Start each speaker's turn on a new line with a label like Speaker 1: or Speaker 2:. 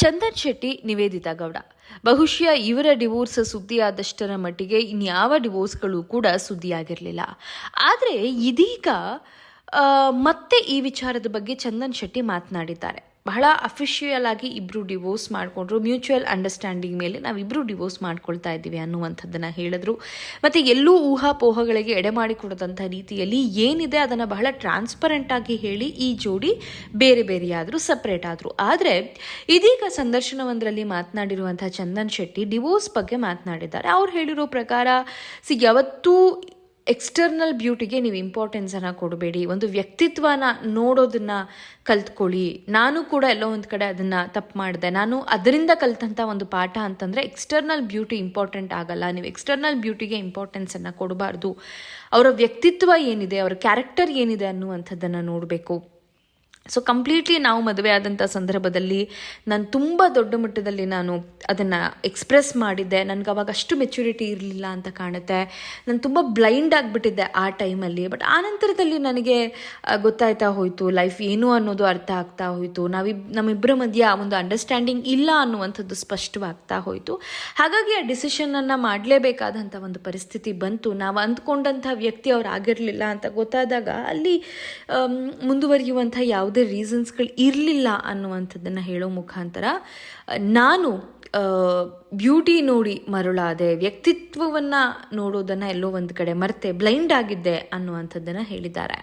Speaker 1: ಚಂದನ್ ಶೆಟ್ಟಿ ನಿವೇದಿತಾ ಗೌಡ. ಬಹುಶಃ ಇವರ ಡಿವೋರ್ಸ್ ಸುದ್ದಿಯಾದಷ್ಟರ ಮಟ್ಟಿಗೆ ಇನ್ಯಾವ ಡಿವೋರ್ಸ್ಗಳು ಕೂಡ ಸುದ್ದಿಯಾಗಿರಲಿಲ್ಲ. ಆದರೆ ಇದೀಗ ಮತ್ತೆ ಈ ವಿಚಾರದ ಬಗ್ಗೆ ಚಂದನ್ ಶೆಟ್ಟಿ ಮಾತನಾಡಿದ್ದಾರೆ. ಬಹಳ ಅಫಿಷಿಯಲ್ ಆಗಿ ಇಬ್ರು ಡಿವೋರ್ಸ್ ಮಾಡಿಕೊಂಡ್ರು. ಮ್ಯೂಚುವಲ್ ಅಂಡರ್ಸ್ಟ್ಯಾಂಡಿಂಗ್ ಮೇಲೆ ನಾವಿಬ್ರು ಡಿವೋರ್ಸ್ ಮಾಡ್ಕೊಳ್ತಾ ಇದ್ದೀವಿ ಅನ್ನುವಂಥದ್ದನ್ನು ಹೇಳಿದ್ರು. ಮತ್ತೆ ಎಲ್ಲೂ ಊಹಾಪೋಹಗಳಿಗೆ ಎಡೆ ಮಾಡಿಕೊಡದಂಥ ರೀತಿಯಲ್ಲಿ ಏನಿದೆ ಅದನ್ನು ಬಹಳ ಟ್ರಾನ್ಸ್ಪರೆಂಟ್ ಆಗಿ ಹೇಳಿ ಈ ಜೋಡಿ ಬೇರೆ ಬೇರೆಯಾದರೂ ಸಪ್ರೇಟ್ ಆದರು. ಆದರೆ ಇದೀಗ ಸಂದರ್ಶನವೊಂದರಲ್ಲಿ ಮಾತನಾಡಿರುವಂಥ ಚಂದನ್ ಶೆಟ್ಟಿ ಡಿವೋರ್ಸ್ ಬಗ್ಗೆ ಮಾತನಾಡಿದ್ದಾರೆ. ಅವ್ರು ಹೇಳಿರೋ ಪ್ರಕಾರ ಸಿ ಯಾವತ್ತೂ ಎಕ್ಸ್ಟರ್ನಲ್ ಬ್ಯೂಟಿಗೆ ನೀವು ಇಂಪಾರ್ಟೆನ್ಸನ್ನು ಕೊಡಬೇಡಿ. ಒಂದು ವ್ಯಕ್ತಿತ್ವನ ನೋಡೋದನ್ನು ಕಲ್ತ್ಕೊಳ್ಳಿ. ನಾನು ಕೂಡ ಎಲ್ಲೋ ಒಂದು ಕಡೆ ಅದನ್ನು ತಪ್ಪು ಮಾಡಿದೆ. ನಾನು ಅದರಿಂದ ಕಲ್ತಂಥ ಒಂದು ಪಾಠ ಅಂತಂದರೆ ಎಕ್ಸ್ಟರ್ನಲ್ ಬ್ಯೂಟಿ ಇಂಪಾರ್ಟೆಂಟ್ ಆಗಲ್ಲ. ನೀವು ಎಕ್ಸ್ಟರ್ನಲ್ ಬ್ಯೂಟಿಗೆ ಇಂಪಾರ್ಟೆನ್ಸನ್ನು ಕೊಡಬಾರ್ದು. ಅವರ ವ್ಯಕ್ತಿತ್ವ ಏನಿದೆ, ಅವರ ಕ್ಯಾರೆಕ್ಟರ್ ಏನಿದೆ ಅನ್ನುವಂಥದ್ದನ್ನು ನೋಡಬೇಕು. ಸೊ ಕಂಪ್ಲೀಟ್ಲಿ ನಾವು ಮದುವೆ ಆದಂಥ ಸಂದರ್ಭದಲ್ಲಿ ನಾನು ತುಂಬ ದೊಡ್ಡ ಮಟ್ಟದಲ್ಲಿ ನಾನು ಅದನ್ನು ಎಕ್ಸ್ಪ್ರೆಸ್ ಮಾಡಿದ್ದೆ. ನನಗೆ ಅವಾಗ ಅಷ್ಟು ಮೆಚುರಿಟಿ ಇರಲಿಲ್ಲ ಅಂತ ಕಾಣುತ್ತೆ. ನಾನು ತುಂಬ ಬ್ಲೈಂಡ್ ಆಗಿಬಿಟ್ಟಿದ್ದೆ ಆ ಟೈಮಲ್ಲಿ ಬಟ್ ಆ ನಂತರದಲ್ಲಿ ನನಗೆ ಗೊತ್ತಾಯ್ತಾ ಹೋಯಿತು. ಲೈಫ್ ಏನು ಅನ್ನೋದು ಅರ್ಥ ಆಗ್ತಾ ಹೋಯಿತು. ನಾವಿಬ್ ನಮ್ಮಿಬ್ಬರ ಮಧ್ಯೆ ಆ ಒಂದು ಅಂಡರ್ಸ್ಟ್ಯಾಂಡಿಂಗ್ ಇಲ್ಲ ಅನ್ನುವಂಥದ್ದು ಸ್ಪಷ್ಟವಾಗ್ತಾ ಹೋಯಿತು. ಹಾಗಾಗಿ ಆ ಡಿಸಿಷನನ್ನು ಮಾಡಲೇಬೇಕಾದಂಥ ಒಂದು ಪರಿಸ್ಥಿತಿ ಬಂತು. ನಾವು ಅಂದ್ಕೊಂಡಂಥ ವ್ಯಕ್ತಿ ಅವ್ರು ಆಗಿರಲಿಲ್ಲ ಅಂತ ಗೊತ್ತಾದಾಗ ಅಲ್ಲಿ ಮುಂದುವರಿಯುವಂಥ ಮುಂದುವರಿಯುವಂಥ ಯಾವುದೇ ರೀಸನ್ಸ್ಗಳು ಇರಲಿಲ್ಲ ಅನ್ನುವಂಥದ್ದನ್ನು ಹೇಳೋ ಮುಖಾಂತರ ನಾನು ಬ್ಯೂಟಿ ನೋಡಿ ಮರುಳಾದೆ, ವ್ಯಕ್ತಿತ್ವವನ್ನು ನೋಡೋದನ್ನು ಎಲ್ಲೋ ಒಂದು ಕಡೆ ಮರೆತೆ, ಬ್ಲೈಂಡ್ ಆಗಿದ್ದೆ ಅನ್ನುವಂಥದ್ದನ್ನು ಹೇಳಿದ್ದಾರೆ.